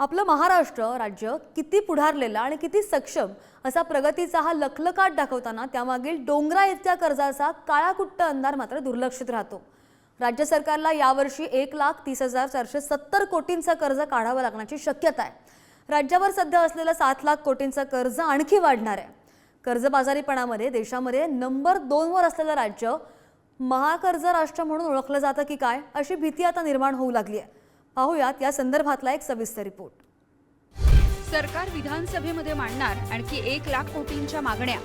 आपलं महाराष्ट्र राज्य किती पुढारलेलं आणि किती सक्षम असा प्रगतीचा हा लखलकाट दाखवताना त्यामागील डोंगरा इतक्या कर्जाचा काळाकुट्ट अंधार मात्र दुर्लक्षित राहतो. राज्य सरकारला यावर्षी एक लाख तीस हजार चारशे सत्तर कोटींचं कर्ज काढावं लागण्याची शक्यता आहे. राज्यावर सध्या असलेलं सात लाख कोटींचं कर्ज आणखी वाढणार आहे. कर्जबाजारीपणामध्ये देशामध्ये नंबर दोनवर असलेलं राज्य महाकर्ज राष्ट्र म्हणून ओळखलं जातं की काय अशी भीती आता निर्माण होऊ लागली आहे. पाहूयात या संदर्भातला एक सविस्तर रिपोर्ट. सरकार विधानसभेमध्ये मांडणार आणखी एक लाख कोटींच्या मागण्या.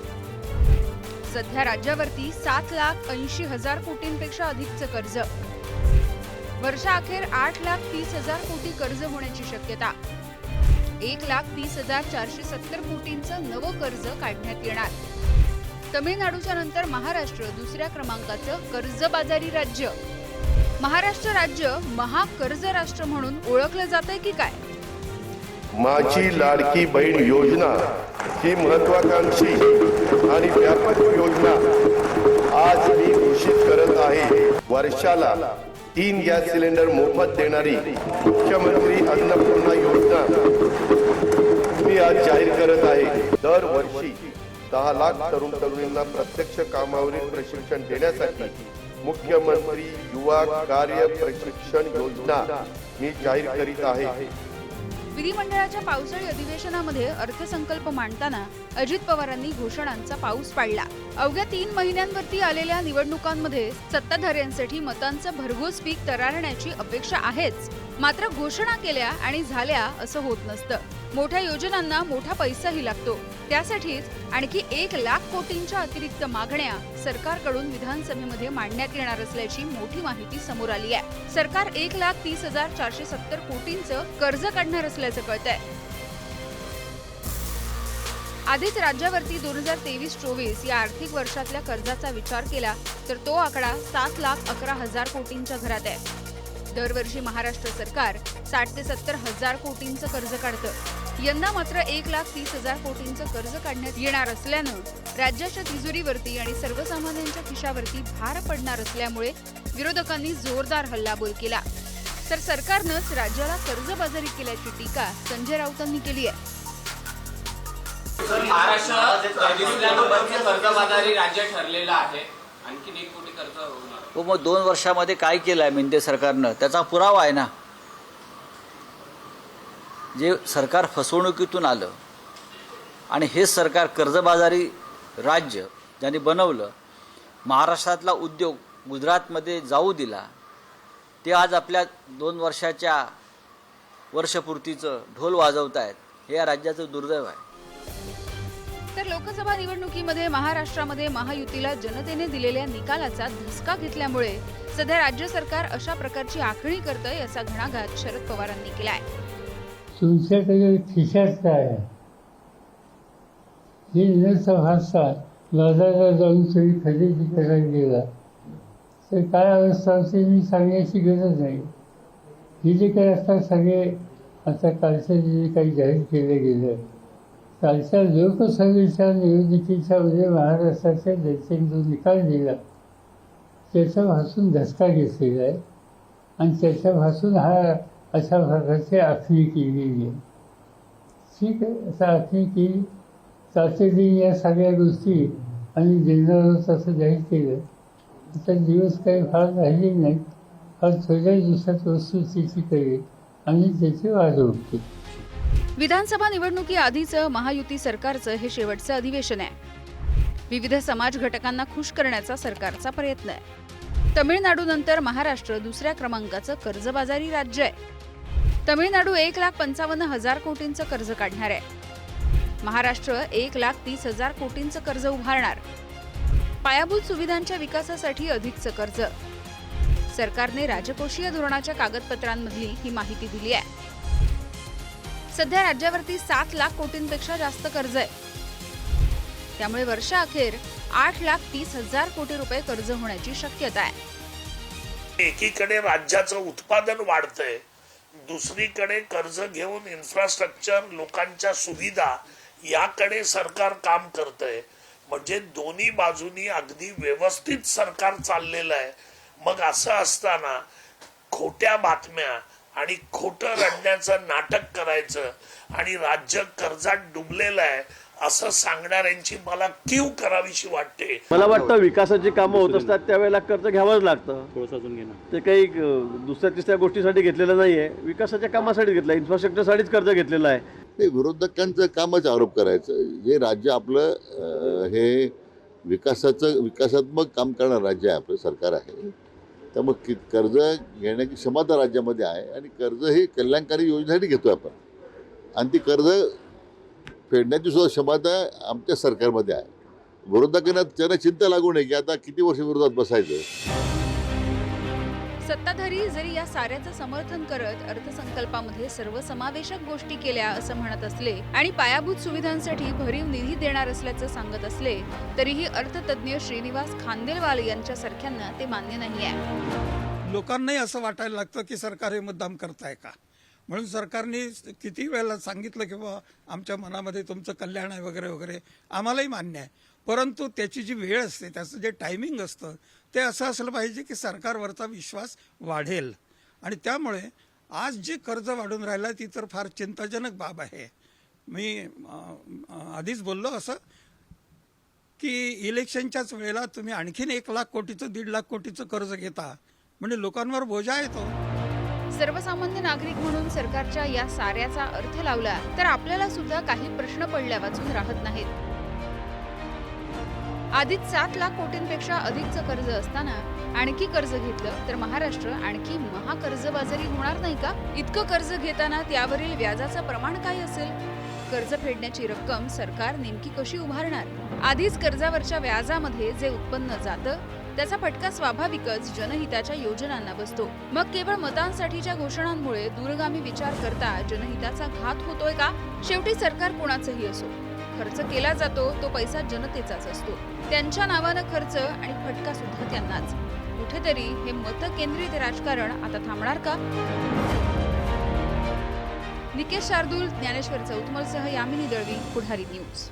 सध्या राज्यावरती सात लाख ऐंशी हजार कोटींपेक्षा अधिकचं कर्ज. वर्षाअखेर आठ लाख तीस हजार कोटी कर्ज होण्याची शक्यता. एक लाख तीस हजार चारशे सत्तर कोटींचं नवं कर्ज काढण्यात येणार. तमिळनाडूच्या नंतर महाराष्ट्र दुसऱ्या क्रमांकाचं कर्जबाजारी राज्य. महाराष्ट्र राज्य महाकर्ज राष्ट्र म्हणून ओळखलं जातंय की काय? माझी लाडकी बहीण योजना ही महत्वाकांक्षी आणि व्यापक योजना आज मी घोषित करत आहे. वर्षाला तीन गॅस सिलेंडर मोफत देणारी मुख्यमंत्री अन्नपूर्णा योजना मी आज जाहीर करत आहे. दरवर्षी दहा लाख तरुण तरुणींना प्रत्यक्ष कामावरील प्रशिक्षण देण्यासाठी मुख्यमंत्री युवा कार्य प्रशिक्षण योजना मी जाहीर करीत आहे. विधिमंडळाच्या पावसाळी अधिवेशनामध्ये अर्थसंकल्प मांडताना अजित पवारांनी घोषणांचा पाऊस पाडला. अवघ्या तीन महिन्यांवरती आलेल्या निवडणुकांमध्ये सत्ताधाऱ्यांसाठी मतांचं भरघोस पीक तरारण्याची अपेक्षा आहेच. मात्र घोषणा केल्या आणि झाल्या असं होत नसतं. मोठ्या योजनांना मोठा पैसाही लागतो. त्यासाठीच आणखी एक लाख कोटींच्या अतिरिक्त मागण्या सरकारकडून विधानसभेमध्ये मांडण्यात येणार असल्याची मोठी माहिती समोर आली आहे. सरकार एक लाख तीस हजार चारशे सत्तर कोटींचं कर्ज काढणार असल्याचं कळतंय. आधीच राज्यावरती दोन हजार तेवीस चोवीस या आर्थिक वर्षातल्या कर्जाचा विचार केला तर तो आकडा सात लाख अकरा हजार कोटींच्या घरात आहे. दरवर्षी महाराष्ट्र सरकार साठ ते सत्तर हजार कोटींचं कर्ज काढतं. यंदा मात्र एक लाख तीस हजार कोटींचं कर्ज काढण्यात येणार असल्यानं राज्याच्या तिजोरीवरती आणि सर्वसामान्यांच्या खिशावरती भार पडणार असल्यामुळे विरोधकांनी जोरदार हल्लाबोल केला. तर सरकारनंच राज्याला कर्जबाजारी केल्याची टीका संजय राऊतांनी केली आहे. सर महाराष्ट्र कर्जबाजारी राज्य ठरलेलं आहे. आणखीन एक कोटी कर्ज होणार. हो मग दोन वर्षामध्ये काय केलं आहे मिंदे सरकारनं? त्याचा पुरावा आहे ना. जे सरकार फसवणुकीतून आलं आणि हे सरकार कर्जबाजारी राज्य ज्यांनी बनवलं महाराष्ट्रातला उद्योग गुजरातमध्ये जाऊ दिला ते आज आपल्या दोन वर्षाच्या वर्षपूर्तीचं ढोल वाजवत आहेत हे या राज्याचं दुर्दैव आहे. तर लोकसभा निवडणुकीमध्ये महाराष्ट्रामध्ये महायुतीला जनतेने दिलेल्या निकालाचा धसका घेतल्यामुळे सध्या राज्य सरकार अशा प्रकारची आखणी करतंय असा घणाघात शरद पवारांनी केलाय. तुमच्याकडे खिशात काय? आहे हे न समजता बाजारात जाऊन तुम्ही खरेदी करायला गेला. तर काय अवस्था असते मी सांगण्याची गरज नाही. हे जे काही असतात सगळे आता कालचं जे काही जाहीर केलं गेलं. कालच्या लोकसभेच्या निवडणुकीच्या मध्ये महाराष्ट्राच्या जनतेने जो निकाल दिला. त्याच्यापासून धसका घेतलेला आहे. आणि त्याच्यापासून हा अशा प्रकारची आखणी केलेली आहे ठीक आहे असं आखणी केली. तातडीने या सगळ्या गोष्टी आणि देणारं तसं जाहीर केलं. आता दिवस काही फार राहिले नाहीत. फार थोड्या दिवसात वस्तुस्थिती करेल आणि त्याची वाढ होते विधानसभा निवडणुकीआधीचं महायुती सरकारचं हे शेवटचं अधिवेशन आहे. विविध समाज घटकांना खुश करण्याचा सरकारचा प्रयत्न आहे. तमिळनाडूनंतर महाराष्ट्र दुसऱ्या क्रमांकाचं कर्जबाजारी राज्य आहे. तमिळनाडू एक लाख पंचावन्न हजार कोटींचं कर्ज काढणार आहे. महाराष्ट्र एक लाख तीस हजार कोटींचं कर्ज उभारणार. पायाभूत सुविधांच्या विकासासाठी अधिकचं कर्ज. सरकारने राजकोषीय धोरणाच्या कागदपत्रांमधली ही माहिती दिली आहे. सध्या राज्यावरती सात लाख कोटींपेक्षा जास्त कर्ज आहे. त्यामुळे वर्षाअखेर आठ लाख तीस हजार कोटी रुपये कर्ज होण्याची शक्यता आहे. एकीकडे राज्याचं उत्पादन वाढतंय दुसरीकडे कर्ज घेऊन इन्फ्रास्ट्रक्चर लोकांच्या सुविधा याकडे सरकार काम करतंय. म्हणजे दोन्ही बाजूनी अगदी व्यवस्थित सरकार चाललेलं आहे. मग असं असताना खोट्या बातम्या आणि खोटं रडण्याचं नाटक करायचं आणि राज्य कर्जात डुबलेलं आहे असं सांगणाऱ्यांची मला कीव करावीशी वाटते. मला वाटतं विकासाची कामं होत असतात त्यावेळेला कर्ज घ्यावंच लागतं. ते काही दुसऱ्या तिसऱ्या गोष्टीसाठी घेतलेलं नाहीये. विकासाच्या कामासाठी घेतलं इन्फ्रास्ट्रक्चरसाठीच कर्ज घेतलेलं आहे. ते विरोधकांचं कामच आरोप करायचं. जे राज्य आपलं हे विकासाचं विकासात्मक काम करणारं राज्य आहे आपलं सरकार आहे. त्यामुळे कि कर्ज घेण्याची क्षमता राज्यामध्ये आहे आणि कर्ज ही कल्याणकारी योजनेसाठी घेतो आपण. आणि ती कर्ज फेडण्याची सुद्धा क्षमता आमच्या सरकारमध्ये आहे. विरोधकांना त्यांना चिंता लागू नये की आता किती वर्ष विरोधात बसायचं? सत्ताधारी जरी या साऱ्याचं समर्थन करत अर्थसंकल्पामध्ये सर्वसमावेशक गोष्टी केल्या असं म्हणत असले आणि पायाभूत सुविधांसाठी भरीव निधी देणार असल्याचं सांगत असले तरीही अर्थतज्ज्ञ श्रीनिवास खांदेलवाल यांच्यासारख्यांना ते मान्य नाहीये लोकांनाही असं वाटायला लागतं की सरकार हे मुद्दाम करताय का? म्हणून सरकारने किती वेळेला सांगितलं की बाबा आमच्या मनामध्ये तुमचं कल्याण आहे वगैरे वगैरे आम्हालाही मान्य आहे. परंतु त्याची जी वेळ असते त्याचं जे टायमिंग असतं ते असं असलं पाहिजे की सरकारवरचा विश्वास वाढेल. आणि त्यामुळे आज जे कर्ज वाढून राहिलं ती तर फार चिंताजनक बाब आहे. मी आधीच बोललो असं की इलेक्शनच्याच वेळेला तुम्ही आणखीन एक लाख कोटीचं दीड लाख कोटीचं कर्ज घेता. म्हणजे लोकांवर बोजा येतो सर्वसामान्य नागरिक म्हणून सरकारच्या या साऱ्याचा अर्थ लावला तर आपल्याला सुद्धा काही प्रश्न पडल्या वाचून राहत नाहीत. आधीच सात लाख कोटींपेक्षा अधिकचं कर्ज असताना आणखी कर्ज घेतलं तर महाराष्ट्र आणखी महाकर्जबाजारी होणार नाही का? इतकं कर्ज घेताना त्यावरील व्याजाचं प्रमाण काय असेल? कर्ज फेडण्याची रक्कम सरकार नेमकी कशी उभारणार? आधीच कर्जावरच्या व्याजामध्ये जे उत्पन्न जातं त्याचा फटका स्वाभाविकच जनहिताच्या योजनांना बसतो. मग केवळ मतांसाठीच्या घोषणांमुळे दूरगामी विचार करता जनहिताचा घात होतोय का? शेवटी सरकार कोणाचंही असो. खर्च केला जातो तो पैसा जनतेचाच असतो. त्यांच्या नावानं खर्च आणि फटका सुद्धा त्यांनाच. कुठेतरी हे मत केंद्रित राजकारण आता थांबणार का? निकेश शार्दूल ज्ञानेश्वर चौतमलसह यामिनी दळवी पुढारी न्यूज.